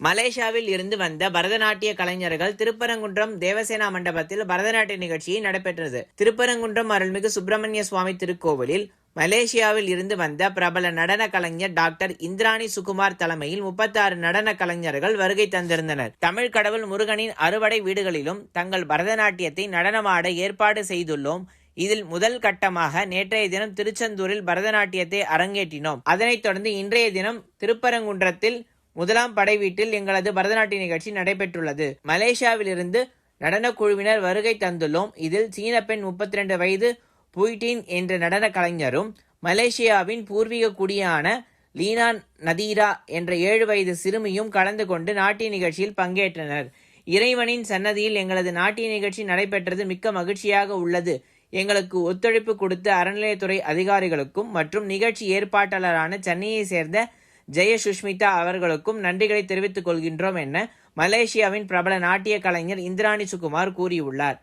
மலேசியாவில் இருந்து வந்த பரதநாட்டிய கலைஞர்கள் திருப்பரங்குன்றம் தேவசேனா மண்டபத்தில் பரதநாட்டிய நிகழ்ச்சியை நடைபெற்றது. திருப்பரங்குன்றம் அருள்மிகு சுப்பிரமணிய சுவாமி திருக்கோவிலில் மலேசியாவில் இருந்து வந்த பிரபல நடன கலைஞர் டாக்டர் இந்திராணி சுகுமார் தலைமையில் முப்பத்தாறு நடன கலைஞர்கள் வருகை தந்திருந்தனர். தமிழ் கடவுள் முருகனின் அறுவடை வீடுகளிலும் தங்கள் பரதநாட்டியத்தை நடனமாட ஏற்பாடு செய்துள்ளோம். இதில் முதல் கட்டமாக நேற்றைய தினம் திருச்செந்தூரில் பரதநாட்டியத்தை அரங்கேற்றினோம். அதனைத் தொடர்ந்து இன்றைய தினம் திருப்பரங்குன்றத்தில் முதலாம் படை வீட்டில் எங்களது பரதநாட்டிய நிகழ்ச்சி நடைபெற்றுள்ளது. மலேசியாவிலிருந்து நடனக் குழுவினர் வருகை தந்துள்ளோம். இதில் சீன பெண் முப்பத்தி ரெண்டு வயது புய்டின் என்ற நடன கலைஞரும் மலேசியாவின் பூர்வீக குடியான லீனா நதீரா என்ற ஏழு வயது சிறுமியும் கலந்து கொண்டு நாட்டிய நிகழ்ச்சியில் பங்கேற்றனர். இறைவனின் சன்னதியில் எங்களது நாட்டிய நிகழ்ச்சி நடைபெற்றது மிக்க மகிழ்ச்சியாக உள்ளது. எங்களுக்கு ஒத்துழைப்பு கொடுத்த அறநிலையத்துறை அதிகாரிகளுக்கும் மற்றும் நிகழ்ச்சி ஏற்பாட்டாளரான சென்னையை சேர்ந்த ஜெய சுஷ்மிதா அவர்களுக்கும் நன்றிகளை தெரிவித்துக் கொள்கின்றோம் என மலேசியாவின் பிரபல நாட்டிய கலைஞர் இந்திராணி சுகுமார் கூறியுள்ளார்.